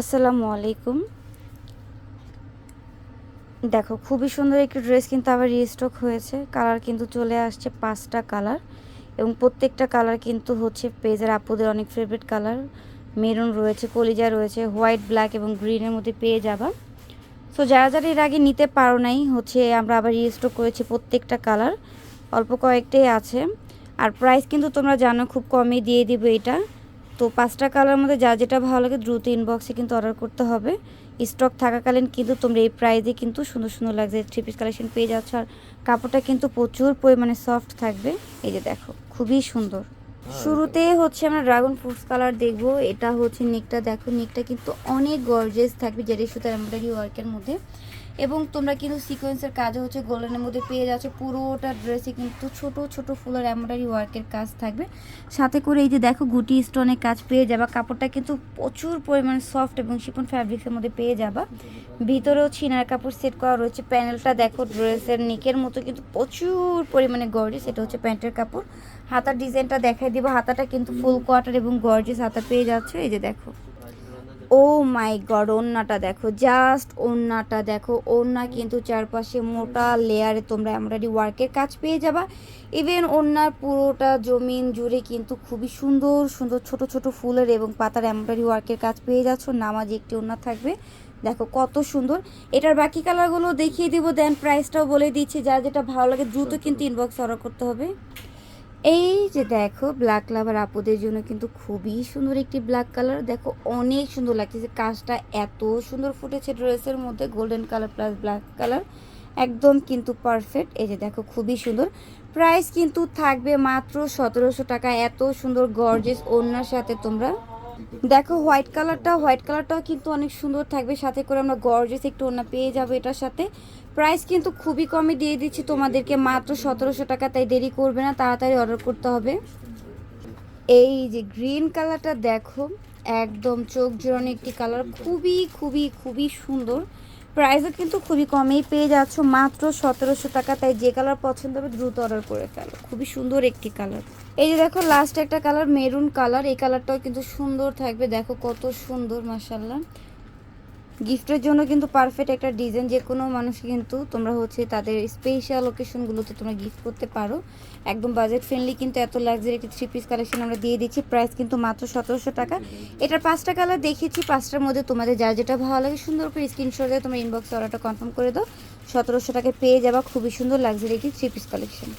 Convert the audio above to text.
আসসালামু আলাইকুম। দেখো, খুবই সুন্দর একটি ড্রেস কিন্তু আবার রিস্টক হয়েছে। কালার কিন্তু চলে আসছে পাঁচটা কালার এবং প্রত্যেকটা কালার কিন্তু হচ্ছে পেজের আপুদের অনেক ফেভারিট কালার মেরুন রয়েছে, কলিজা রয়েছে হোয়াইট ব্ল্যাক এবং গ্রিনের মধ্যে পেয়ে যাবা। সো যারা যারা এর আগে নিতে পারো নাই, হচ্ছে আমরা আবার রিস্টক করেছি প্রত্যেকটা কালার অল্প কয়েকটাই আছে। আর প্রাইস কিন্তু তোমরা জানো, খুব কমই দিয়ে দিবে এটা। তো পাঁচটা কালার মধ্যে যা যেটা ভালো লাগে দ্রুত ইনবক্সে কিন্তু অর্ডার করতে হবে। স্টক থাকাকালীন কিন্তু তোমরা এই প্রাইজে কিন্তু সুন্দর সুন্দর লাগছে থ্রি পিস কালেকশন পেয়ে যাচ্ছ। আর কাপড়টা কিন্তু প্রচুর পরিমাণে সফট থাকবে। এই যে দেখো খুবই সুন্দর। শুরুতে হচ্ছে আমরা ড্রাগন ফ্রুটস কালার দেখব। এটা হচ্ছে নেকটা দেখো। নেকটা কিন্তু অনেক গর্জেস থাকবে যেটা সুতার এমব্রয়ডারি ওয়ার্কের মধ্যে। এবং তোমরা কিন্তু সিকোয়েন্সের কাজও হচ্ছে গোল্ডেনের মধ্যে পেয়ে যাচ্ছ। পুরোটা ড্রেসে কিন্তু ছোট ছোট ফুলের এমব্রয়ডারি ওয়ার্কের কাজ থাকবে। সাথে করে এই যে দেখো গুটি স্টোনের কাজ পেয়ে যাবা। কাপড়টা কিন্তু প্রচুর পরিমাণে সফট এবং শিপন ফ্যাব্রিক্সের মধ্যে পেয়ে যাবা। ভিতরেও ছিনার কাপড় সেট করা রয়েছে। প্যানেলটা দেখো ড্রেসের নিকের মতো কিন্তু প্রচুর পরিমাণে গর্জিস এটা হচ্ছে প্যান্টের কাপড়। হাতার ডিজাইনটা দেখাই দিব। হাতাটা কিন্তু ফুল কোয়ার্টার এবং গর্জিস হাতা পেয়ে যাচ্ছে। এই যে দেখো। ও মাই গড ওড়নাটা দেখো, জাস্ট ওড়নাটা দেখো। ওড়না কিন্তু চারপাশে মোটা লেয়ারে তোমরা এমব্রয়ডারি ওয়ার্কের কাজ পেয়ে যাবা। ইভেন ওড়নার পুরোটা জমিন জুড়ে কিন্তু খুবই সুন্দর সুন্দর ছোট ছোট ফুলের এবং পাতার এমব্রয়ডারি ওয়ার্কের কাজ পেয়ে যাচ্ছ। নামাজ একটি ওড়না থাকবে। দেখো কত সুন্দর। এটার বাকি কালারগুলো দেখিয়ে দিব দেন প্রাইসটাও বলে দিচ্ছি। যা যেটা ভালো লাগে দ্রুত কিন্তু ইনবক্স অর্ডার করতে হবে। এই যে দেখো ব্ল্যাক লাভার আপুদের জন্য কিন্তু খুবই সুন্দর একটি ব্ল্যাক কালার দেখো, অনেক সুন্দর লাগছে কাজটা এত সুন্দর ফুটেছে ড্রেসের মধ্যে golden colour plus black colour একদম কিন্তু পারফেক্ট এই যে দেখো, খুবই সুন্দর। প্রাইস কিন্তু থাকবে মাত্র সতেরোশো টাকা। এত সুন্দর গর্জেস ওড়নার সাথে তোমরা দেখো হোয়াইট কালারটা হোয়াইট কালারটাও কিন্তু অনেক সুন্দর থাকবে। সাথে করে আমরা গর্জেস একটু ওনা পেয়ে যাব এটার সাথে। প্রাইস কিন্তু খুবই কমে দিয়ে দিচ্ছি তোমাদেরকে, মাত্র সতেরোশো টাকা, তাই দেরি করবে না, তাড়াতাড়ি অর্ডার করতে হবে। এই যে গ্রিন কালারটা দেখো, একদম চোখ জোরানো একটি কালার খুবই খুবই খুবই সুন্দর। প্রাইসও কিন্তু খুবই কমেই পেয়ে যাচ্ছ মাত্র সতেরোশো টাকা, তাই যে কালার পছন্দ হবে দ্রুত অর্ডার করে ফেলো। খুবই সুন্দর একটি কালার। এই যে দেখো লাস্ট একটা কালার মেরুন কালার এই কালারটাও কিন্তু সুন্দর থাকবে। দেখো কত সুন্দর মাসাল্লাহ গিফটের জন্য কিন্তু পারফেক্ট একটা ডিজাইন যে কোনো মানুষ কিন্তু তোমরা হচ্ছে তাদের স্পেশাল ওকেশনগুলোতে তোমরা গিফট করতে পারো। একদম বাজেট ফ্রেন্ডলি কিন্তু এত লাক্সারি একটি থ্রি পিস কালেকশন আমরা দিয়ে দিচ্ছি প্রাইস কিন্তু মাত্র সতেরোশো টাকা। এটার পাঁচটা কালার দেখেছি, পাঁচটার মধ্যে তোমাদের যা যেটা ভালো লাগে সুন্দর করে স্ক্রিনশট দিয়ে তোমরা ইনবক্সে অর্ডারটা কনফার্ম করে দাও। সতেরোশো টাকায় পেয়ে যাবা, খুবই সুন্দর লাক্সারি একটি থ্রি পিস কালেকশন